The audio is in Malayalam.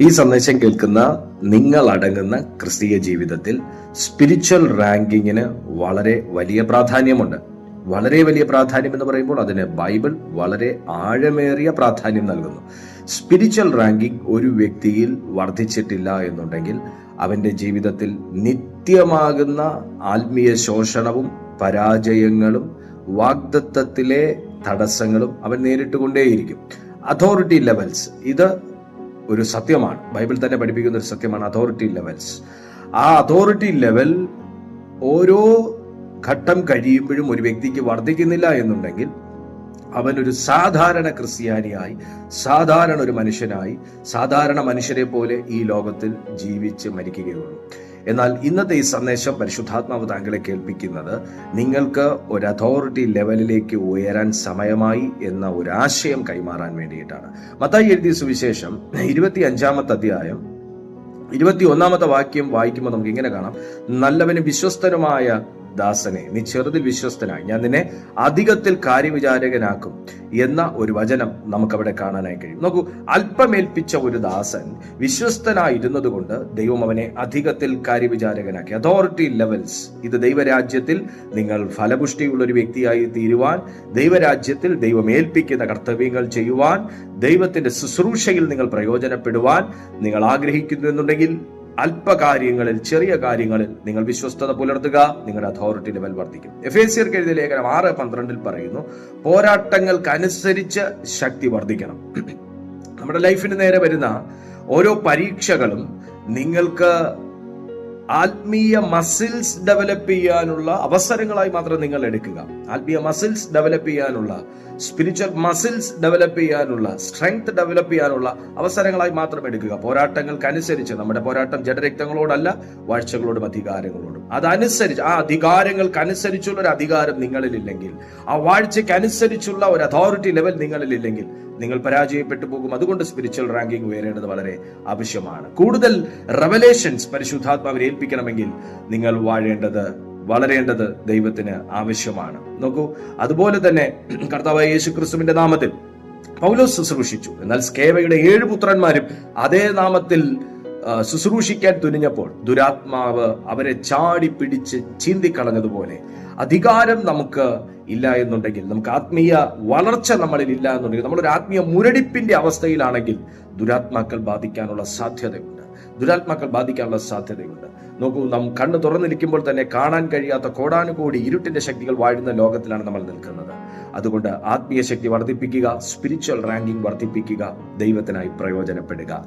ഈ സന്ദേശം കേൾക്കുന്ന നിങ്ങൾ അടങ്ങുന്ന ക്രിസ്തീയ ജീവിതത്തിൽ സ്പിരിച്വൽ റാങ്കിങ്ങിന് വളരെ വലിയ പ്രാധാന്യമുണ്ട്. വളരെ വലിയ പ്രാധാന്യം എന്ന് പറയുമ്പോൾ അതിന് ബൈബിൾ വളരെ ആഴമേറിയ പ്രാധാന്യം നൽകുന്നു. സ്പിരിച്വൽ റാങ്കിംഗ് ഒരു വ്യക്തിയിൽ വർദ്ധിച്ചിട്ടില്ല എന്നുണ്ടെങ്കിൽ അവന്റെ ജീവിതത്തിൽ നിത്യമാകുന്ന ആത്മീയ ശോഷണവും പരാജയങ്ങളും വാഗ്ദത്തത്തിലെ തടസ്സങ്ങളും അവൻ നേരിട്ടുകൊണ്ടേയിരിക്കും. അതോറിറ്റി ലെവൽസ് ഇത് ഒരു സത്യമാണ്. ബൈബിൾ തന്നെ പഠിപ്പിക്കുന്ന ഒരു സത്യമാണ്. Authority levels. ആ അതോറിറ്റി ലെവൽ ഓരോ ഘട്ടം കഴിയുമ്പോഴും ഒരു വ്യക്തിക്ക് വർദ്ധിക്കുന്നില്ല എന്നുണ്ടെങ്കിൽ അവൻ ഒരു സാധാരണ ക്രിസ്ത്യാനിയായി സാധാരണ ഒരു മനുഷ്യനായി സാധാരണ മനുഷ്യരെ പോലെ ഈ ലോകത്തിൽ ജീവിച്ച് മരിക്കുകയുള്ളൂ. എന്നാൽ ഇന്നത്തെ ഈ സന്ദേശം പരിശുദ്ധാത്മാവ് താങ്കളെ കേൾപ്പിക്കുന്നത് നിങ്ങൾക്ക് ഒരു അതോറിറ്റി ലെവലിലേക്ക് ഉയരാൻ സമയമായി എന്ന ഒരു ആശയം കൈമാറാൻ വേണ്ടിയിട്ടാണ്. മത്തായി എഴുതിയ സുവിശേഷം ഇരുപത്തി അഞ്ചാമത്തെ അധ്യായം ഇരുപത്തി ഒന്നാമത്തെ വാക്യം വായിക്കുമ്പോൾ നമുക്ക് ഇങ്ങനെ കാണാം. നല്ലവനും വിശ്വസ്തനുമായ ദാസനെ നീ ചെറുതിൽ വിശ്വസ്തനായി. ഞാൻ നിന്നെ അധികത്തിൽ കാര്യവിചാരകനാക്കും എന്ന ഒരു വചനം നമുക്കവിടെ കാണാനായി കഴിയും. നോക്കൂ അല്പമേൽപ്പിച്ച ഒരു ദാസൻ വിശ്വസ്തനായിരുന്നത് കൊണ്ട് ദൈവം അവനെ അധികത്തിൽ കാര്യവിചാരകനാക്കി. അതോറിറ്റി ലെവൽസ് ഇത് ദൈവരാജ്യത്തിൽ നിങ്ങൾ ഫലപുഷ്ടിയുള്ള ഒരു വ്യക്തിയായി തീരുവാൻ ദൈവരാജ്യത്തിൽ ദൈവം ഏൽപ്പിക്കുന്ന കർത്തവ്യങ്ങൾ ചെയ്യുവാൻ ദൈവത്തിന്റെ ശുശ്രൂഷയിൽ നിങ്ങൾ പ്രയോജനപ്പെടുവാൻ നിങ്ങൾ ആഗ്രഹിക്കുന്നു എന്നുണ്ടെങ്കിൽ അല്പകാര്യങ്ങളിൽ ചെറിയ കാര്യങ്ങളിൽ നിങ്ങൾ വിശ്വസ്തത പുലർത്തുക നിങ്ങളുടെ അതോറിറ്റി ലെവൽ വർദ്ധിക്കും. എഫ് എ സിയർക്ക് എഴുതിയ ലേഖനം ആറ് പന്ത്രണ്ടിൽ പറയുന്നു പോരാട്ടങ്ങൾക്കനുസരിച്ച് ശക്തി വർദ്ധിക്കണം. നമ്മുടെ ലൈഫിന് നേരെ വരുന്ന ഓരോ പരീക്ഷകളും നിങ്ങൾക്ക് ആത്മീയ മസിൽസ് ഡെവലപ്പ് ചെയ്യാനുള്ള അവസരങ്ങളായി മാത്രം നിങ്ങൾ എടുക്കുക. ആത്മീയ മസിൽസ് ഡെവലപ്പ് ചെയ്യാനുള്ള സ്പിരിച്വൽ മസിൽസ് ഡെവലപ്പ് ചെയ്യാനുള്ള സ്ട്രെങ്ത് ഡെവലപ്പ് ചെയ്യാനുള്ള അവസരങ്ങളായി മാത്രം എടുക്കുക. പോരാട്ടങ്ങൾക്കനുസരിച്ച് നമ്മുടെ പോരാട്ടം ജഡരക്തങ്ങളോടല്ല വാഴ്ചകളോടും അധികാരങ്ങളോടും. അതനുസരിച്ച് ആ അധികാരങ്ങൾക്ക് അനുസരിച്ചുള്ള ഒരു അധികാരം നിങ്ങളിലില്ലെങ്കിൽ ആ വാഴ്ചയ്ക്ക് അനുസരിച്ചുള്ള ഒരു അതോറിറ്റി ലെവൽ നിങ്ങളിലില്ലെങ്കിൽ നിങ്ങൾ പരാജയപ്പെട്ടു പോകും. അതുകൊണ്ട് സ്പിരിച്വൽ റാങ്കിങ് ഉയരേണ്ടത് വളരെ ആവശ്യമാണ്. കൂടുതൽ റെവലേഷൻസ് പരിശുദ്ധാത്മാവിനെ ഏൽപ്പിക്കണമെങ്കിൽ നിങ്ങൾ വാഴേണ്ടത് വളരേണ്ടത് ദൈവത്തിന് ആവശ്യമാണ്. നോക്കൂ അതുപോലെ തന്നെ കർത്താവായ യേശു ക്രിസ്തുവിന്റെ നാമത്തിൽ പൗലോസ് ശുശ്രൂഷിച്ചു. എന്നാൽ സ്കേവയുടെ ഏഴ് പുത്രന്മാരും അതേ നാമത്തിൽ ശുശ്രൂഷിക്കാൻ തുനിഞ്ഞപ്പോൾ ദുരാത്മാവ് അവരെ ചാടി പിടിച്ച് ചീന്തിക്കളഞ്ഞതുപോലെ അധികാരം നമുക്ക് ഇല്ല എന്നുണ്ടെങ്കിൽ നമുക്ക് ആത്മീയ വളർച്ച നമ്മളിൽ ഇല്ല എന്നുണ്ടെങ്കിൽ നമ്മളൊരു ആത്മീയ മുരടിപ്പിന്റെ അവസ്ഥയിലാണെങ്കിൽ ദുരാത്മാക്കൾ ബാധിക്കാനുള്ള സാധ്യതയുണ്ട്. ദുരാത്മാക്കൾ ബാധിക്കാനുള്ള സാധ്യതയുണ്ട്. നോക്കൂ നാം കണ്ണ് തുറന്നിരിക്കുമ്പോൾ തന്നെ കാണാൻ കഴിയാത്ത കോടാനുകോടി ഇരുട്ടിന്റെ ശക്തികൾ വാഴുന്ന ലോകത്തിലാണ് നമ്മൾ നിൽക്കുന്നത്. അതുകൊണ്ട് ആത്മീയ ശക്തി വർദ്ധിപ്പിക്കുക സ്പിരിച്വൽ റാങ്കിങ് വർദ്ധിപ്പിക്കുക ദൈവത്തിനായി പ്രയോജനപ്പെടുക.